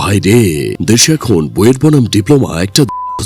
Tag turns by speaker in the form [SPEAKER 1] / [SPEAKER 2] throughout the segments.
[SPEAKER 1] ভাই রে, দেশে এখন বইয়ের বনাম ডিপ্লোমা একটা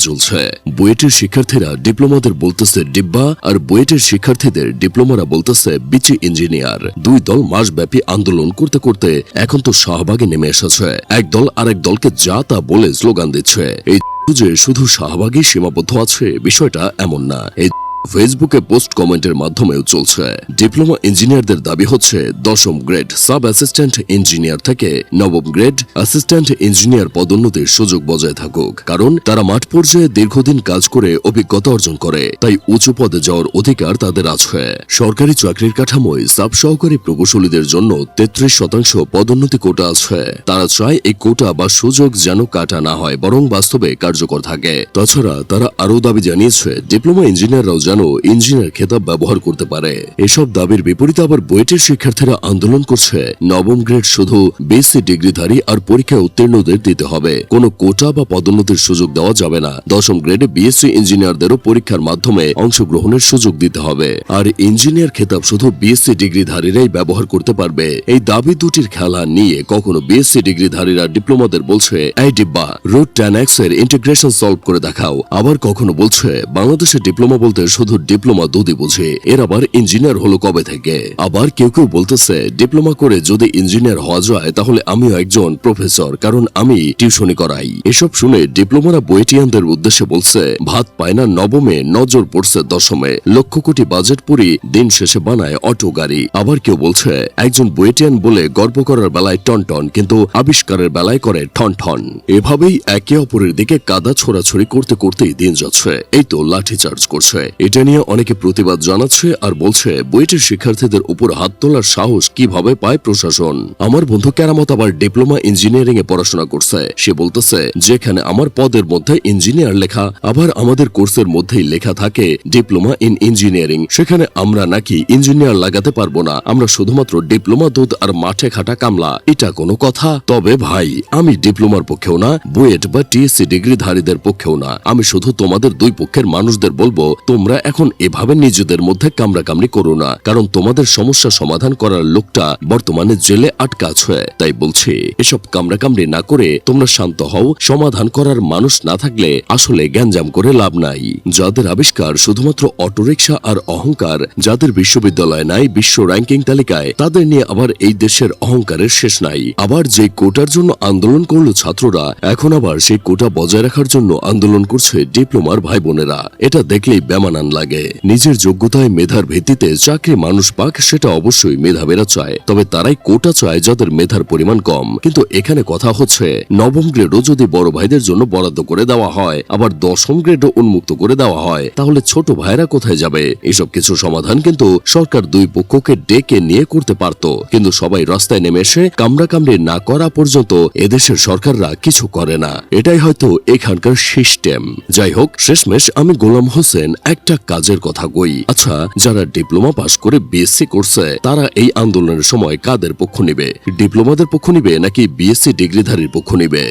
[SPEAKER 1] চলছে। বুয়েটের শিক্ষার্থীরা ডিপ্লোমাদের বলতেছে ডিব্বা আর বুয়েটের শিক্ষার্থীদের ডিপ্লোমারা বলতেছে বিচি ইঞ্জিনিয়ার। দুই দল মাসব্যাপী আন্দোলন করতে করতে এখন তো শাহবাগে নেমে এসেছে। এক দল আরেক দলকে যা তা বলে স্লোগান দিচ্ছে। এই যে শুধু শাহবাগই সীমাবদ্ধ আছে, বিষয়টা এমন না। এই ফেসবুকে পোস্ট কমেন্টের মাধ্যমেও চলছে। ডিপ্লোমা ইঞ্জিনিয়ারদের দাবি হচ্ছে, দশম গ্রেড সাব অ্যাসিস্ট্যান্ট ইঞ্জিনিয়ার থেকে নবম গ্রেড অ্যাসিস্ট্যান্ট ইঞ্জিনিয়ার পদোন্নতির সুযোগ বজায় থাকুক। কারণ তারা মাঠ পর্যায়ে দীর্ঘদিন কাজ করে অভিজ্ঞতা অর্জন করে, তাই উঁচু পদে যাওয়ার অধিকার তাদের আছে। সরকারি চাকরির কাঠামোয় সাব সহকারী প্রকৌশলীদের জন্য তেত্রিশ শতাংশ পদোন্নতি কোটা আছে। তারা চায় এই কোটা বা সুযোগ যেন কাটা না হয়, বরং বাস্তবে কার্যকর থাকে। তাছাড়া তারা আরও দাবি জানিয়েছে, ডিপ্লোমা ইঞ্জিনিয়াররাও যেন ইঞ্জিনিয়ার খেতাব ব্যবহার করতে পারে। এসব দাবির বিপরীতে আবার বুয়েটের শিক্ষার্থীরা আন্দোলন করছে। নবম গ্রেড শুধু বিএসসি ডিগ্রিধারী আর পরীক্ষায় উত্তীর্ণদের দিতে হবে। কোনো কোটা বা পদোন্নতির সুযোগ দেওয়া যাবে না। দশম গ্রেডে বিএসসি ইঞ্জিনিয়ারদেরও পরীক্ষার মাধ্যমে অংশগ্রহণের সুযোগ দিতে হবে। আর ইঞ্জিনিয়ার খেতাব শুধু বিএসসি ডিগ্রিধারীরাই ব্যবহার করতে পারবে। এই দাবি দুটির খেলা নিয়ে কখনো বিএসসি ডিগ্রিধারীরা ডিপ্লোমাদের বলছে, এই ডিব্বা, রুট টেন এক্সের ইন্টিগ্রেশন সলভ করে দেখাও। আবার কখনো বলছে, বাংলাদেশের ডিপ্লোমা বলতে শুধু ডিপ্লোমা দুদি বুঝে। এর আবার ইঞ্জিনিয়ার হলো কবে থেকে? আবার কেউ কেউ বলতেছে, ডিপ্লোমা করে যদি ইঞ্জিনিয়ার হওয়া যায়, তাহলে আমিও একজন প্রফেসর কারণ আমি টিউশনি করাই। এসব শুনে ডিপ্লোমারা বইটিয়ানদের উদ্দেশ্যে বলছে, ভাত পায় না নবমে, নজর পড়ছে দশমে। লক্ষ কোটি বাজেট পুরি দিন শেষে বানায় অটো গাড়ি। আবার কেউ বলছে, একজন বুয়েটিয়ান বলে গর্ব করার বেলায় টন টন, কিন্তু আবিষ্কারের বেলায় করে ঠন ঠন। এভাবেই একে অপরের দিকে কাদা ছোড়াছড়ি করতে করতেই দিন যাচ্ছে। এই তো লাঠি চার্জ করছে। এটা নিয়ে অনেকে প্রতিবাদ জানাচ্ছে আর বলছে, বুয়েটের শিক্ষার্থীদের উপর হাত তোলার সাহস কীভাবে পায় প্রশাসন? আমার বন্ধু কেরামত আবার ডিপ্লোমা ইঞ্জিনিয়ারিং এ পড়াশোনা করছে। সে বলতেছে, যেখানে আমার পদের মধ্যে ইঞ্জিনিয়ার লেখা, আবার আমাদের কোর্সের মধ্যেই লেখা থাকে, ডিপ্লোমা ইন ইঞ্জিনিয়ারিং। সেখানে আমরা নাকি ইঞ্জিনিয়ার লাগাতে পারব না। আমরা শুধুমাত্র ডিপ্লোমা দুধ আর মাঠে খাটা কামলা। এটা কোনো কথা? তবে ভাই, আমি ডিপ্লোমার পক্ষেও না, বুয়েট বা টিএসসি ডিগ্রিধারীদের পক্ষেও না। আমি শুধু তোমাদের দুই পক্ষের মানুষদের বলব, তোমরা এখন এভাবে নিজেদের মধ্যে কামড়াকামড়ি করো না, কারণ তোমাদের সমস্যা সমাধান করার লোকটা বর্তমানে জেলে আটকা আছে। তাই বলছি, এসব কামড়াকামড়ি না করে তোমরা শান্ত হও, সমাধান করার মানুষ না থাকলে আসলে গ্যাঞ্জাম করে লাভ নাই। যাদের আবিষ্কার শুধুমাত্র অটোরিকশা আর অহংকার, যাদের বিশ্ববিদ্যালয় নাই, বিশ্ব র্যাঙ্কিং তালিকায়, তাদের নিয়ে আবার এই দেশের অহংকারের শেষ নাই। আবার যে কোটার জন্য আন্দোলন করল ছাত্ররা, এখন আবার সেই কোটা বজায় রাখার জন্য আন্দোলন করছে ডিপ্লোমার ভাই বোনেরা এটা দেখলেই বেমানান লাগে? নিজের যোগ্যতায় মেধার ভিত্তিতে চাকরি মানুষ পাক, সেটা অবশ্যই মেধাবেরা চায়। তবে তারাই কোটা চায় যাদের মেধার পরিমাণ কম। কিন্তু এখানে কথা হচ্ছে, নবম গ্রেডও যদি বড় ভাইদের জন্য বরাদ্দ করে দেওয়া হয়, আবার দশম গ্রেডও উন্মুক্ত করে দেওয়া হয়, তাহলে ছোট ভাইরা কোথায় যাবে? এসব কিছু সমাধান কিন্তু সরকার দুই পক্ষকে ডেকে নিয়ে করতে পারত। কিন্তু সবাই রাস্তায় নেমে এসে কামড়াকামড়ি না করা পর্যন্ত এদেশের সরকাররা কিছু করে না। এটাই হয়তো এখানকার সিস্টেম যাই হোক, শেষমেশ আমি গোলাম হোসেন, একটা কাজের কথা কই। আচ্ছা যারা ডিপ্লোমা পাস করে বিএসসি করছে, তারা এই আন্দোলনের সময় কাদের পক্ষ নিবে? ডিপ্লোমাদের পক্ষ নিবে নাকি বিএসসি ডিগ্রিধারীর পক্ষ নিবে?